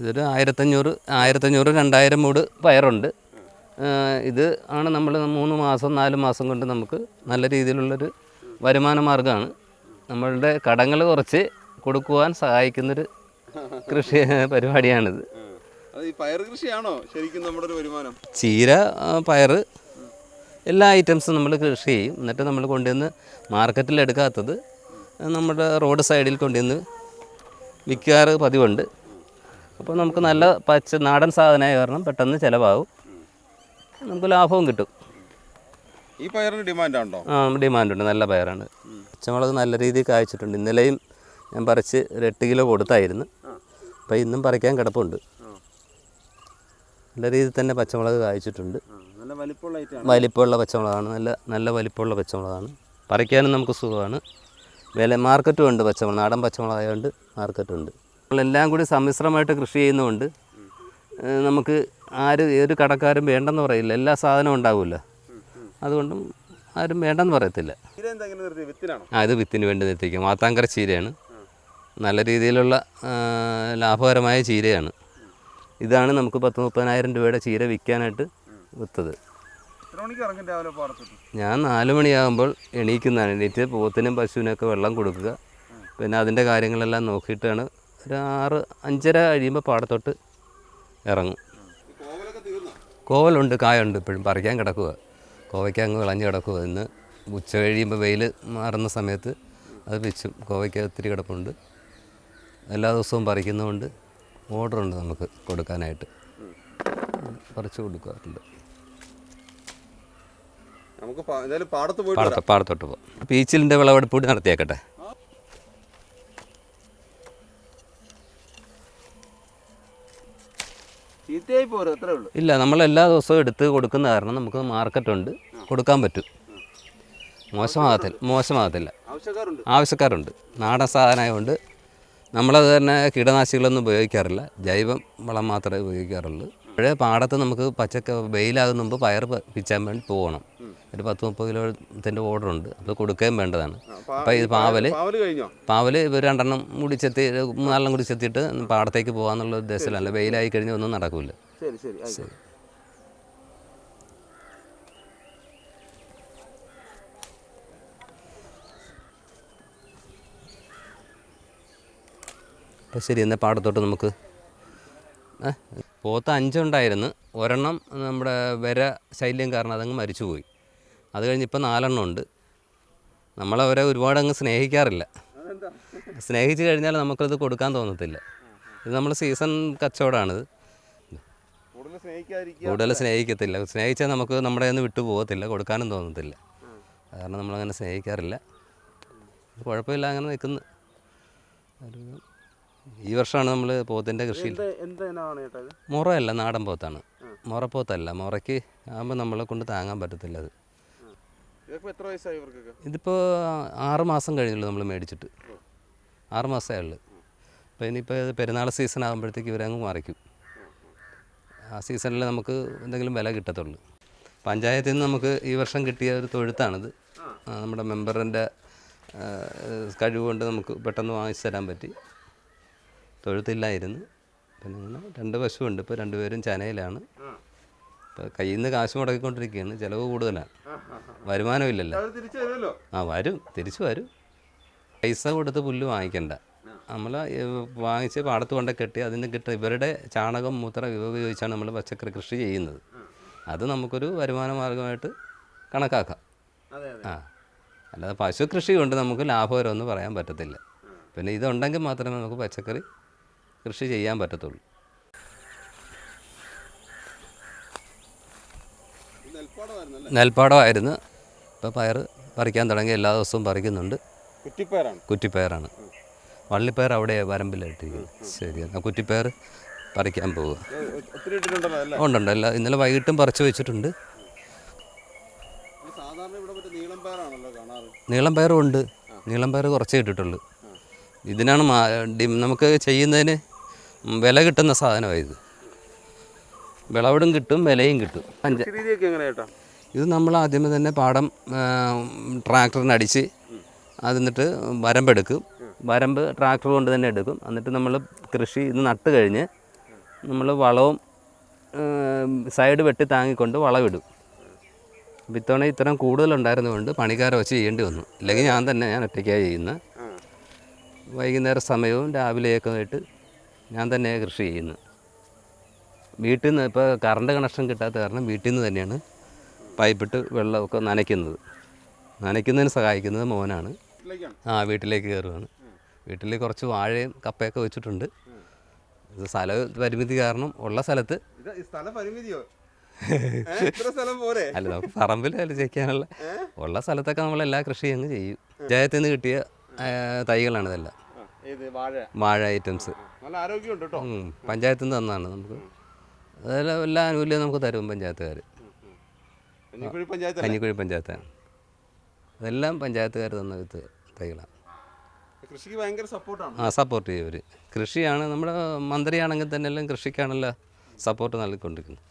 ഇതൊരു ആയിരത്തഞ്ഞൂറ് ആയിരത്തഞ്ഞൂറ് രണ്ടായിരം മൂട് പയറുണ്ട്. ഇത് ആണ് നമ്മൾ മൂന്ന് മാസം നാല് മാസം കൊണ്ട് നമുക്ക് നല്ല രീതിയിലുള്ളൊരു വരുമാന മാർഗമാണ്. നമ്മളുടെ കടങ്ങൾ കുറച്ച് കൊടുക്കുവാൻ സഹായിക്കുന്നൊരു കൃഷി പരിപാടിയാണിത്. പയർ കൃഷിയാണോ ശരിക്കും നമ്മുടെ ഒരു വരുമാനം? ചീര പയർ എല്ലാ ഐറ്റംസും നമ്മൾ കൃഷി ചെയ്യും. എന്നിട്ട് നമ്മൾ കൊണ്ടുവന്ന് മാർക്കറ്റിൽ എടുക്കാത്തത് നമ്മുടെ റോഡ് സൈഡിൽ കൊണ്ടുവന്ന് വിൽക്കാറ് പതിവുണ്ട്. അപ്പോൾ നമുക്ക് നല്ല പച്ച നാടൻ സാധനമായ കാരണം പെട്ടെന്ന് ചിലവാകും. നമുക്ക് ലാഭവും കിട്ടും. ഈ പയറിന് ഡിമാൻഡ് ഉണ്ടോ ആ ഡിമാൻഡുണ്ട് നല്ല പയറാണ്. പച്ചമുളക് നല്ല രീതിയിൽ കായ്ച്ചിട്ടുണ്ട്. ഇന്നലെയും ഞാൻ പറിച്ച് ഒരു എട്ട് കിലോ കൊടുത്തായിരുന്നു. അപ്പോൾ ഇന്നും പറിക്കാൻ കിടപ്പുണ്ട്. നല്ല രീതിയിൽ തന്നെ പച്ചമുളക് കായ്ച്ചിട്ടുണ്ട്. വലിപ്പമുള്ള പച്ചമുളകാണ്. നല്ല നല്ല വലിപ്പമുള്ള പച്ചമുളകാണ്. പറിക്കാനും നമുക്ക് സുഖമാണ്. വില മാർക്കറ്റും ഉണ്ട് പച്ചമുളക് നാടൻ പച്ചമുളകായതുകൊണ്ട് മാർക്കറ്റുണ്ട്. നമ്മളെല്ലാം കൂടി സമ്മിശ്രമായിട്ട് കൃഷി ചെയ്യുന്നതുകൊണ്ട് നമുക്ക് ആര് ഏത് കടക്കാരും വേണ്ടെന്ന് പറയില്ല. എല്ലാ സാധനവും ഉണ്ടാവില്ല അതുകൊണ്ടും ആരും വേണ്ടെന്ന് പറയത്തില്ല. ആ ഇത് വിത്തിന് വേണ്ടി നിർത്തിക്കും മാത്താങ്കര ചീരയാണ്. നല്ല രീതിയിലുള്ള ലാഭകരമായ ചീരയാണ്. ഇതാണ് നമുക്ക് പത്ത് മുപ്പതിനായിരം രൂപയുടെ ചീര വിൽക്കാനായിട്ട് വിത്തത്. ഞാൻ നാല് മണിയാകുമ്പോൾ എണീക്കുന്നതാണ്. എണീറ്റ് പോത്തിനും പശുവിനൊക്കെ വെള്ളം കൊടുക്കുക. പിന്നെ അതിന്റെ കാര്യങ്ങളെല്ലാം നോക്കിയിട്ടാണ് ഒരു ആറ് അഞ്ചര കഴിയുമ്പോൾ പാടത്തോട്ട് ഇറങ്ങും. കോവലുണ്ട് കായുണ്ട് ഇപ്പോഴും. പറിക്കാൻ കിടക്കുക കോവയ്ക്ക അങ്ങ് വിളഞ്ഞ് കിടക്കുക ഇന്ന് ഉച്ച കഴിയുമ്പോൾ വെയിൽ മാറുന്ന സമയത്ത് അത് വെച്ചും. കോവയ്ക്ക ഒത്തിരി കിടപ്പുണ്ട്. എല്ലാ ദിവസവും പറിക്കുന്നതുകൊണ്ട് ഓർഡറുണ്ട് നമുക്ക് കൊടുക്കാനായിട്ട്. പറിച്ചു കൊടുക്കാറുണ്ട്. നമുക്ക് എന്തായാലും പാടത്ത് പോയിട്ട് പാടത്ത് പാടത്തോട്ട് പോകാം പീച്ചിലിന്റെ വിളവെടുപ്പ് കൂടി നടത്തിയേക്കട്ടെ ഇല്ല നമ്മൾ എല്ലാ ദിവസവും എടുത്ത് കൊടുക്കുന്ന കാരണം നമുക്ക് മാർക്കറ്റുണ്ട്. കൊടുക്കാൻ പറ്റും. മോശമാകത്തില്ല മോശമാകത്തില്ല. ആവശ്യക്കാരുണ്ട്. ആവശ്യക്കാരുണ്ട്. നാടൻ സാധനമായതുകൊണ്ട് നമ്മളത് തന്നെ കീടനാശികളൊന്നും ഉപയോഗിക്കാറില്ല. ജൈവം വളം മാത്രമേ ഉപയോഗിക്കാറുള്ളൂ. പഴയ പാടത്ത് നമുക്ക് പച്ചക്ക വെയിലാകുന്ന മുമ്പ് പയർ പിച്ചാൻ വേണ്ടി പോകണം. ഒരു പത്ത് മുപ്പത് കിലോത്തിന്റെ ഓർഡർ ഉണ്ട്. അത് കൊടുക്കുകയും വേണ്ടതാണ്. അപ്പോൾ ഇത് പാവൽ പാവൽ ഇപ്പോൾ രണ്ടെണ്ണം കൂടി ചെത്തി മൂന്നാലെണ്ണം കൂടി ചെത്തിയിട്ട് പാടത്തേക്ക് പോകാന്നുള്ള ഉദ്ദേശത്തിലല്ല. വെയിലായി കഴിഞ്ഞ് ഒന്നും നടക്കില്ല ശരി ശരി. അപ്പോൾ ശരി. എന്നാൽ പാടത്തോട്ട് നമുക്ക്. പോത്ത് അഞ്ചുണ്ടായിരുന്നു. ഒരെണ്ണം നമ്മുടെ വര ശൈല്യം കാരണം അതങ്ങ് മരിച്ചുപോയി. അത് കഴിഞ്ഞ് ഇപ്പം നാലെണ്ണം ഉണ്ട്. നമ്മളവരെ ഒരുപാട് അങ്ങ് സ്നേഹിക്കാറില്ല. സ്നേഹിച്ച് കഴിഞ്ഞാൽ നമുക്കത് കൊടുക്കാൻ തോന്നത്തില്ല. ഇത് നമ്മൾ സീസൺ കച്ചവടമാണിത് കൂടുതൽ സ്നേഹിക്കത്തില്ല. സ്നേഹിച്ചാൽ നമുക്ക് നമ്മുടെ നിന്ന് വിട്ടു പോകത്തില്ല. കൊടുക്കാനും തോന്നത്തില്ല. കാരണം നമ്മളങ്ങനെ സ്നേഹിക്കാറില്ല. കുഴപ്പമില്ല അങ്ങനെ നിൽക്കുന്നു. ഈ വർഷമാണ് നമ്മൾ പോത്തിന്റെ കൃഷി മുറയല്ല നാടൻ പോത്താണ്. മുറപ്പോത്തല്ല. മുറയ്ക്ക് ആകുമ്പോൾ നമ്മളെ കൊണ്ട് താങ്ങാൻ പറ്റത്തില്ല അത്. എത്ര വയസ്സായി ഇവർക്കൊക്കെ? ഇതിപ്പോൾ ആറ് മാസം കഴിഞ്ഞുള്ളൂ നമ്മൾ മേടിച്ചിട്ട്. ആറ് മാസമേ ഉള്ളൂ അപ്പോൾ ഇനിയിപ്പോൾ പെരുന്നാൾ സീസൺ ആകുമ്പോഴത്തേക്ക് ഇവരങ്ങ് മറിക്കും. ആ സീസണിൽ നമുക്ക് എന്തെങ്കിലും വില കിട്ടത്തുള്ളൂ. പഞ്ചായത്തിൽ നിന്ന് നമുക്ക് ഈ വർഷം കിട്ടിയ ഒരു തൊഴുത്താണിത്. നമ്മുടെ മെമ്പറിന്റെ കഴിവുകൊണ്ട് നമുക്ക് പെട്ടെന്ന് വാങ്ങിച്ചു തരാൻ പറ്റി. തൊഴുത്തില്ലായിരുന്നു. പിന്നെ രണ്ട് പശുവുണ്ട്. ഇപ്പോൾ രണ്ടുപേരും ചനയിലാണ്. കയ്യിൽ നിന്ന് കാശ് മുടക്കിക്കൊണ്ടിരിക്കുകയാണ്. ചിലവ് കൂടുതലാണ് വരുമാനമില്ലല്ലോ ആ വരും. തിരിച്ചു വരും. പൈസ കൊടുത്ത് പുല്ല് വാങ്ങിക്കണ്ട. നമ്മൾ വാങ്ങിച്ച് പാടത്ത് കൊണ്ട് കെട്ടി അതിന് കിട്ടുന്ന ഇവരുടെ ചാണകം മൂത്രം ഇവ ഉപയോഗിച്ചാണ് നമ്മൾ പച്ചക്കറി കൃഷി ചെയ്യുന്നത്. അത് നമുക്കൊരു വരുമാന മാർഗമായിട്ട് കണക്കാക്കാം. ആ. അല്ലാതെ പശു കൃഷി കൊണ്ട് നമുക്ക് ലാഭകരമെന്ന് പറയാൻ പറ്റത്തില്ല. പിന്നെ ഇതുണ്ടെങ്കിൽ മാത്രമേ നമുക്ക് പച്ചക്കറി കൃഷി ചെയ്യാൻ പറ്റത്തുള്ളൂ ഇത് നെൽപ്പാടമായിരുന്നല്ലേ നെൽപ്പാടമായിരുന്നു. ഇപ്പോൾ പയർ പറിക്കാൻ തുടങ്ങി. എല്ലാ ദിവസവും പറിക്കുന്നുണ്ട്. കുറ്റിപ്പയറാണ്. കുറ്റിപ്പയറാണ്. വള്ളിപ്പയർ അവിടെ വരമ്പിലായിട്ടിരിക്കുന്നു ശരി കുറ്റിപ്പയർ പറിക്കാൻ പോവുക. ഉണ്ടുണ്ട്. എല്ലാ ഇന്നലെ വൈകിട്ടും പറിച്ചു വെച്ചിട്ടുണ്ട്. നീളം പയറും ഉണ്ട്. നീളം പയർ കുറച്ചേ ഇട്ടിട്ടുള്ളൂ. ഇതിനാണ് നമുക്ക് ചെയ്യുന്നതിന് വില കിട്ടുന്ന സാധനമായത്. വിളവിടും കിട്ടും വിലയും കിട്ടും. അഞ്ച് ഇത് നമ്മൾ ആദ്യമേ തന്നെ പാടം ട്രാക്ടറിന് അടിച്ച് അത് എന്നിട്ട് വരമ്പെടുക്കും വരമ്പ് ട്രാക്ടർ കൊണ്ട് തന്നെ എടുക്കും. എന്നിട്ട് നമ്മൾ കൃഷി ഇത് നട്ട് കഴിഞ്ഞ് നമ്മൾ വളവും സൈഡ് വെട്ടി താങ്ങിക്കൊണ്ട് വളവിടും അപ്പോൾ ഇത്തവണ ഇത്തരം കൂടുതലുണ്ടായിരുന്നതുകൊണ്ട് പണിക്കാരെ വെച്ച് ചെയ്യേണ്ടി വന്നു. ഇല്ലെങ്കിൽ ഞാൻ തന്നെ ഞാൻ ഒറ്റയ്ക്കായി ചെയ്യുന്നത് വൈകുന്നേര സമയവും രാവിലെയൊക്കെ ആയിട്ട് ഞാൻ തന്നെ കൃഷി ചെയ്യുന്നത്. വീട്ടിൽ നിന്ന് ഇപ്പോൾ കറണ്ട് കണക്ഷൻ കിട്ടാത്ത കാരണം വീട്ടിൽ നിന്ന് തന്നെയാണ് പൈപ്പിട്ട് വെള്ളമൊക്കെ നനയ്ക്കുന്നത്. നനയ്ക്കുന്നതിന് സഹായിക്കുന്നത് മോനാണ്. ആ വീട്ടിലേക്ക് കയറുകയാണ് വീട്ടിൽ കുറച്ച് വാഴയും കപ്പയൊക്കെ വെച്ചിട്ടുണ്ട്. ഇത് സ്ഥല പരിമിതി കാരണം ഉള്ള സ്ഥലത്ത് അല്ല നമുക്ക് പറമ്പിൽ ചെയ്യാനുള്ള ഉള്ള സ്ഥലത്തൊക്കെ നമ്മൾ എല്ലാ കൃഷിയും അങ്ങ് ചെയ്യും. ജയത്തിൽ നിന്ന് കിട്ടിയ തൈകളാണ് ഇതെല്ലാം. വാഴ? ഐറ്റംസ്. പഞ്ചായത്തിൽ നിന്ന് തന്നാണ് നമുക്ക്. അതെല്ലാം എല്ലാ ആനുകൂല്യവും നമുക്ക് തരും പഞ്ചായത്തുകാർ കഞ്ഞിക്കുഴി പഞ്ചായത്ത് കഞ്ഞിക്കുഴി പഞ്ചായത്താണ് അതെല്ലാം പഞ്ചായത്തുകാർ തന്ന വിത്ത് തൈകളാണ്. കൃഷിക്ക് ഭയങ്കര സപ്പോർട്ടാണ്. ആ സപ്പോർട്ട് ചെയ്യും അവർ കൃഷിയാണ് നമ്മുടെ മന്ത്രിയാണെങ്കിൽ തന്നെ എല്ലാം കൃഷിക്കാണല്ലോ സപ്പോർട്ട് നൽകിക്കൊണ്ടിരിക്കുന്നത്.